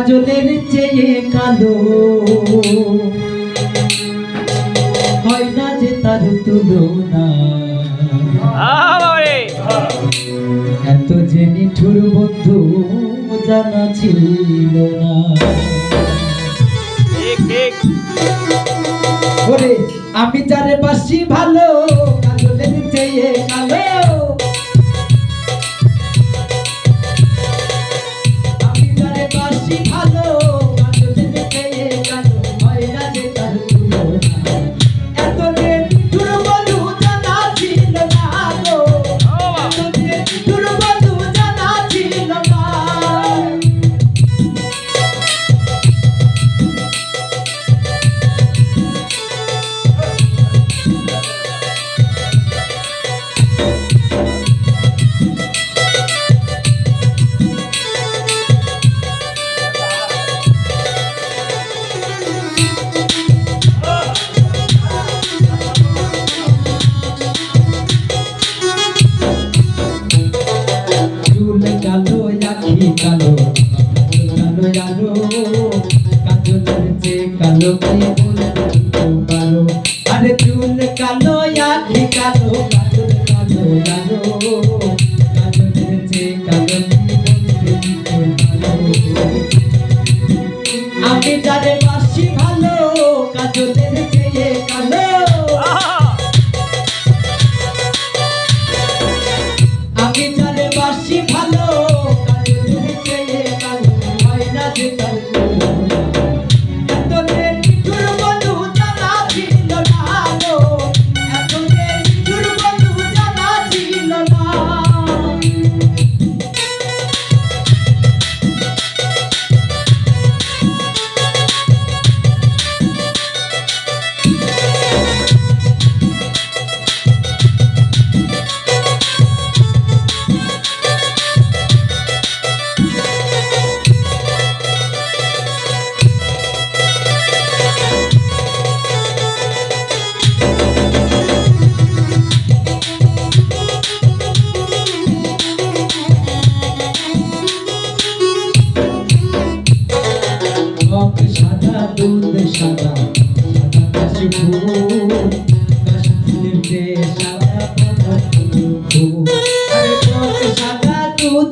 কাজলের চেয়ে কালো। হয় না যে তার তুলনা। এত যে নিঠুর বন্ধু জানা ছিল না। আমি যারে বাসি ভালো কালো কি বলতে পারো আরে চুল কালো আখি কালো কালো কালো আমি তাদের পাশি ভালো, কাজলের চেয়ে কালো।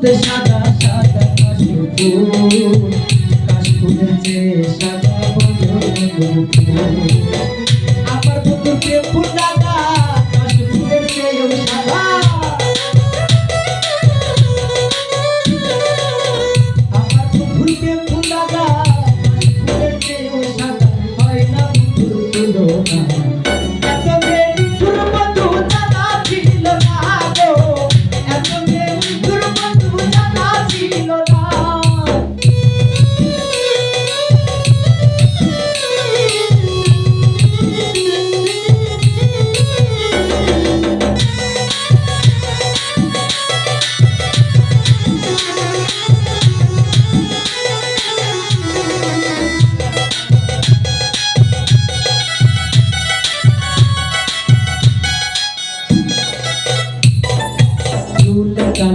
দুধ সাদা সাদা কাশি ফুল কাশি ফুলের চেয়ে সাদা আমার বন্ধুকে ফুল দাদা কাশি ফুলের চেয়েও সাদা। বন্ধুর প্রেম ফুল লাগা ফুলের চেয়েও সাদা হয় না বন্ধুর তুলনা এত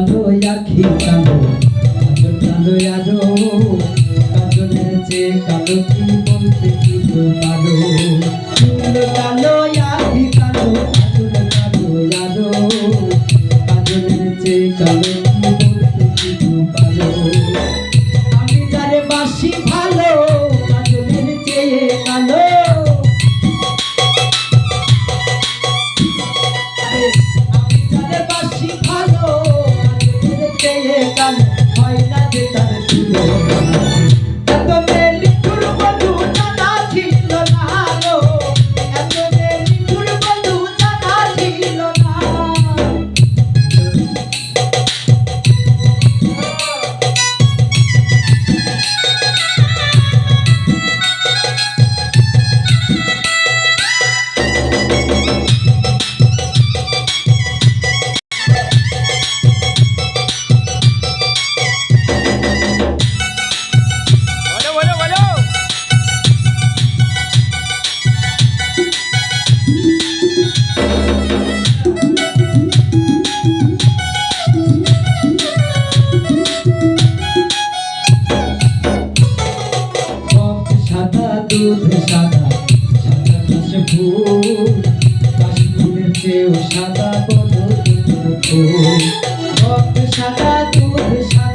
কালো আখি কাজল কালো আরও কাজলের চেয়ে কালো কি বলতে কি পারো কালো আখি কালো কাজল কালো আরও কাজলের চেয়ে কালো। কি তুলনা এত ফুল সাদা দুধ সাদা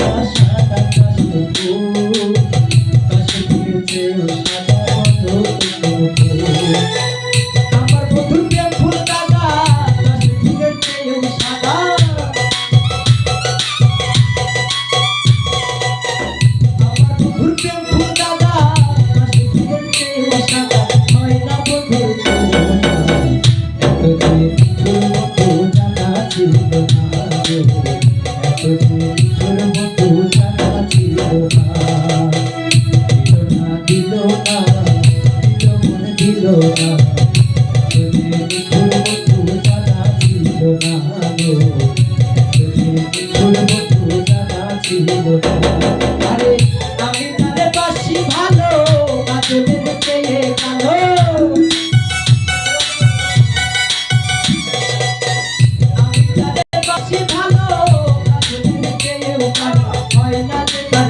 হয়